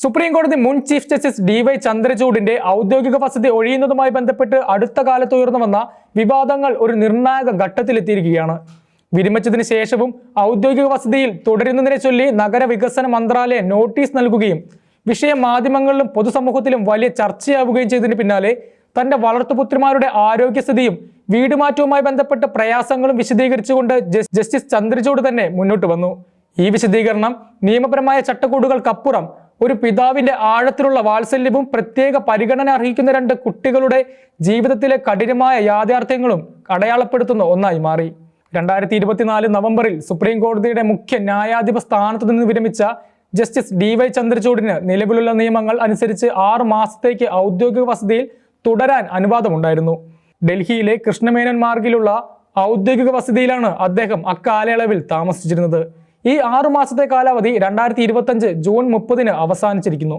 Supreme കോടതി മുൻ chief justice D Y ചന്ദ്രചൂഡിന്റെ ഔദ്യോഗിക വസതി ഒഴിയുന്നതുമായി ബന്ധപ്പെട്ട് അടുത്ത കാലത്ത് ഉയർന്നു വന്ന വിവാദങ്ങൾ ഒരു നിർണായക ഘട്ടത്തിലെത്തിയിരിക്കുകയാണ്. വിരമിച്ചതിന് ശേഷവും ഔദ്യോഗിക വസതിയിൽ തുടരുന്നതിനെ ചൊല്ലി നഗരവികസന മന്ത്രാലയം നോട്ടീസ് നൽകുകയും വിഷയം മാധ്യമങ്ങളിലും പൊതുസമൂഹത്തിലും വലിയ ചർച്ചയാവുകയും ചെയ്തതിന് പിന്നാലെ തന്റെ വളർത്തുപുത്രിമാരുടെ ആരോഗ്യസ്ഥിതിയും വീടുമാറ്റവുമായി ബന്ധപ്പെട്ട പ്രയാസങ്ങളും വിശദീകരിച്ചുകൊണ്ട് ജസ്റ്റിസ് ചന്ദ്രചൂഡ് തന്നെ മുന്നോട്ട് വന്നു. ഈ വിശദീകരണം നിയമപരമായ ചട്ടക്കൂടുകൾക്കപ്പുറം ഒരു പിതാവിന്റെ ആഴത്തിലുള്ള വാത്സല്യവും പ്രത്യേക പരിഗണന അർഹിക്കുന്ന രണ്ട് കുട്ടികളുടെ ജീവിതത്തിലെ കഠിനമായ യാഥാർത്ഥ്യങ്ങളും അടയാളപ്പെടുത്തുന്ന ഒന്നായി മാറി. രണ്ടായിരത്തി ഇരുപത്തിനാല് നവംബറിൽ സുപ്രീം കോടതിയുടെ മുഖ്യ ന്യായാധിപ സ്ഥാനത്ത് നിന്ന് വിരമിച്ച ജസ്റ്റിസ് ഡി വൈ ചന്ദ്രചൂഡിന് നിലവിലുള്ള നിയമങ്ങൾ അനുസരിച്ച് ആറ് മാസത്തേക്ക് ഔദ്യോഗിക വസതിയിൽ തുടരാൻ അനുവാദമുണ്ടായിരുന്നു. ഡൽഹിയിലെ കൃഷ്ണമേനോൻ മാർഗിലുള്ള ഔദ്യോഗിക വസതിയിലാണ് അദ്ദേഹം അക്കാലയളവിൽ താമസിച്ചിരുന്നത്. ഈ ആറു മാസത്തെ കാലാവധി രണ്ടായിരത്തി ഇരുപത്തഞ്ച് ജൂൺ മുപ്പതിന് അവസാനിച്ചിരിക്കുന്നു.